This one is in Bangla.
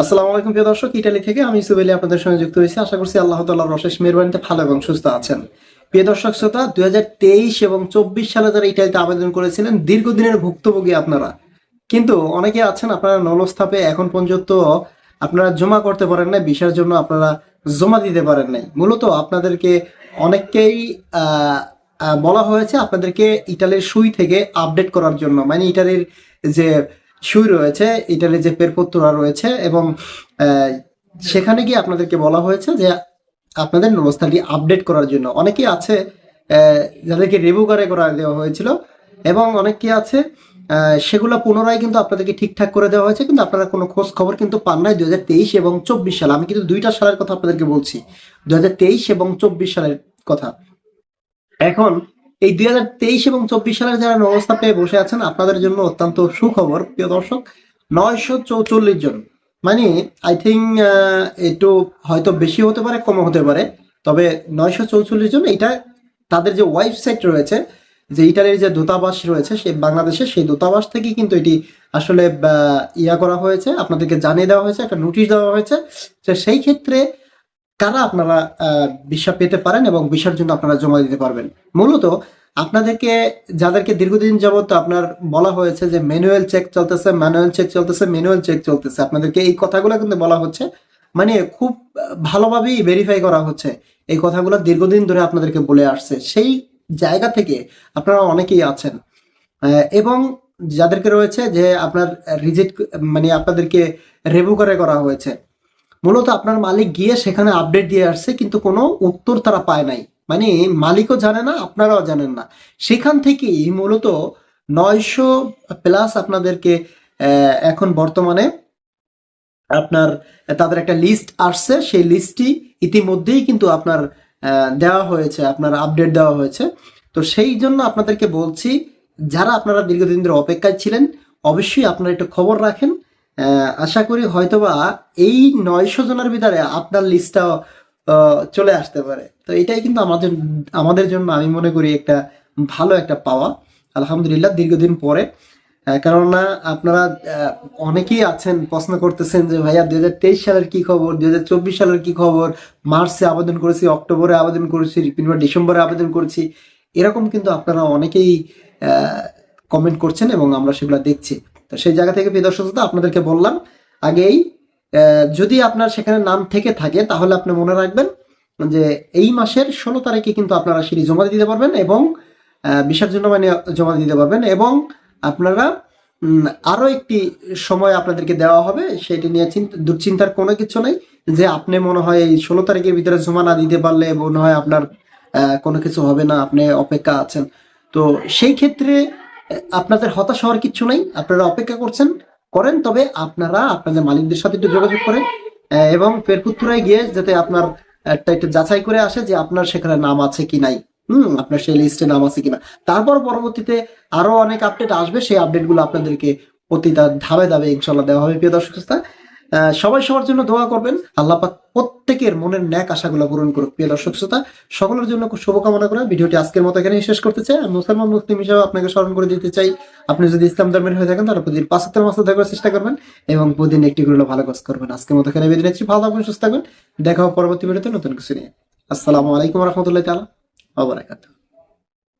আসসালামু আলাইকুম প্রিয় দর্শক, ইটালি থেকে আমি আলী আপনাদের সঙ্গে যুক্ত হয়েছি। আশা করছি আল্লাহ তাল্লাহর অশেষ মেহরবানিতে ভালো এবং সুস্থ আছেন। প্রিয় দর্শক, শ্রোতা দুই হাজার তেইশ এবং চব্বিশ সালে যারা ইটালিতে আবেদন করেছিলেন, দীর্ঘদিনের ভুক্তভোগী আপনারা। কিন্তু অনেকে আছেন, আপনারা নলস্থাপে এখন পর্যন্ত আপনারা জমা করতে পারেন না ভিসার জন্য আপনারা জমা দিতে পারেন নাই। মূলত আপনাদেরকে অনেককেই বলা হয়েছে আপনাদেরকে ইটালির সুই থেকে আপডেট করার জন্য। মানে ইটালির যে সুই রয়েছে ইটালির যে পেরপত্রা রয়েছে এবং সেখানে গিয়ে আপনাদেরকে বলা হয়েছে যে আপনাদের নবস্থানটি আপডেট করার জন্য। অনেকেই আছে যাদেরকে রেবুকারে করা দেওয়া হয়েছিল এবং অনেকে আছে সেগুলো পুনরায় কিন্তু আপনাদেরকে ঠিকঠাক করে দেওয়া হয়েছে, কিন্তু আপনারা কোনো খোঁজ খবর কিন্তু পান নাই দুই হাজার তেইশ এবং চব্বিশ সাল। আমি কিন্তু দুইটা সালের কথা আপনাদেরকে বলছি দুই হাজার তেইশ এবং চব্বিশ সালের কথা। এখন এই দুই হাজার তেইশ এবং চব্বিশ সালের যারা অবস্থা পেয়ে বসে আছেন, আপনাদের জন্য অত্যন্ত সুখবর। প্রিয় দর্শক, নয়শো চৌচল্লিশ জন। মানে আই থিঙ্ক একটু হয়তো বেশি হতে পারে কম হতে পারে। তবে নয়শো চৌচল্লিশ জন, এটা তাদের যে ওয়েবসাইট রয়েছে, যে ইটালির যে দূতাবাস রয়েছে সেই বাংলাদেশে সেই দূতাবাস থেকে কিন্তু এটি আসলে ইয়া করা হয়েছে। আপনাদেরকে জানিয়ে দেওয়া হয়েছে, একটা নোটিশ দেওয়া হয়েছে সেই ক্ষেত্রে কারা আপনারা ভিসা পেতে পারেন এবং ভিসার জন্য আপনারা জমা দিতে পারবেন? মূলত আপনাদেরকে, যাদেরকে দীর্ঘদিন যাবত আপনার বলা হয়েছে যে ম্যানুয়াল চেক চলতেছে, ম্যানুয়াল চেক চলতেছে, ম্যানুয়াল চেক চলতেছে, আপনাদেরকে এই কথাগুলো কিন্তু বলা হচ্ছে। মানে খুব ভালোভাবেই ভেরিফাই করা হচ্ছে এই কথাগুলো দীর্ঘদিন ধরে আপনাদেরকে বলে আসছে। সেই জায়গা থেকে আপনারা অনেকেই আছেন। এবং যাদেরকে রয়েছে যে আপনার রিজেক্ট মানে আপনাদেরকে রেভু করে করা হয়েছে। মূলত আপনার মালিক গিয়ে সেখানে আপডেট দিয়ে আসছে, কিন্তু কোনো উত্তর তারা পায় নাই। মানে মালিকও জানে না, আপনারাও জানেন না। সেখান থেকেই মূলত নয়শো প্লাস আপনাদেরকে এখন বর্তমানে আপনার, তাদের একটা লিস্ট আসছে। সেই লিস্টটি ইতিমধ্যেই কিন্তু আপনার দেওয়া হয়েছে, আপনার আপডেট দেওয়া হয়েছে। তো সেই জন্য আপনাদেরকে বলছি, যারা আপনারা দীর্ঘদিন ধরে অপেক্ষায় ছিলেন, অবশ্যই আপনারা একটু খবর রাখেন। আশা করি হয়তোবা এই নয়শো জনের ভিতরে আপনার লিস্টটাও আহ, চলে আসতে পারে। তো এটাই কিন্তু আমাদের আমাদের জন্য আমি মনে করি একটা ভালো একটা পাওয়া। আলহামদুলিল্লাহ দীর্ঘদিন পরে। কেননা আপনারা অনেকেই আছেন প্রশ্ন করতেছেন যে ভাইয়া দুই হাজার তেইশ সালের কি খবর? দুই হাজার চব্বিশ সালের কি খবর? মার্চে আবেদন করেছি অক্টোবরে আবেদন করেছি কিংবা ডিসেম্বরে আবেদন করেছি। এরকম কিন্তু আপনারা অনেকেই কমেন্ট করছেন এবং আমরা সেগুলো দেখছি। তো সেই জায়গা থেকে প্রিয় দর্শক শ্রোতা, আপনাদেরকে বললাম আগেই যদি আপনার সেখানে নাম থেকে থাকে তাহলে আপনি মনে রাখবেন যে এই মাসের ষোলো তারিখে কিন্তু আপনারা সেটি জমা দিতে পারবেন এবং ভিসার জন্য মানে জমা দিতে পারবেন এবং আপনারা উম, আরও একটি সময় আপনাদেরকে দেওয়া হবে সেটি নিয়ে চিন্তা দুশ্চিন্তার কোনো কিছু নেই যে আপনি মনে হয় এই ষোলো তারিখের ভিতরে জমা না দিতে পারলে মনে হয় আপনার কোনো কিছু হবে না আপনি অপেক্ষা আছেন। তো সেই ক্ষেত্রে আপনাদের হতাশ হওয়ার কিছু নাই, আপনারা অপেক্ষা করছেন, করেন, তবে আপনারা আপনাদের মালিকদের সাথে একটু যোগাযোগ করেন এবং ফেরপুত্তুরায় গিয়ে যাতে আপনার একটা যাচাই করে আসে যে আপনার সেখানে নাম আছে কি নাই। হম, আপনার সেই লিস্টে নাম আছে কিনা। তারপর পরবর্তীতে আরও অনেক আপডেট আসবে, সেই আপডেটগুলো আপনাদেরকে অতি ধাপে ধাপে ইনশাল্লাহ দেওয়া হবে, প্রিয় দর্শক সবাই সবার জন্য দোয়া করবেন। আল্লাহ পাক প্রত্যেকের মনের ন্যাক আশাগুলো পূরণ করুক। প্রিয় দর্শক শ্রোতা, সকলের জন্য শুভকামনা করে। ভিডিওটি আজকের মতো এখানে শেষ করতে চাই আমি মুসলমান, মুসলিম হিসেবে আপনাকে স্মরণ করে দিতে চাই, আপনি যদি ইসলাম ধর্মের হয়ে থাকেন, তাহলে প্রতিদিন পাঁচাত্তর মাসে থাকার চেষ্টা করবেন এবং প্রতিদিন একটি করে ভালো কাজ করবেন। আজকের মতো এখানে বেঁধে নিচ্ছি। ভালো থাকবেন, সুস্থ থাকবেন। দেখা হবে পরবর্তী ভিডিওতে নতুন কিছু নিয়ে। আসসালামু আলাইকুম রহমতুল্লাহ তালা আবরাকাতুহ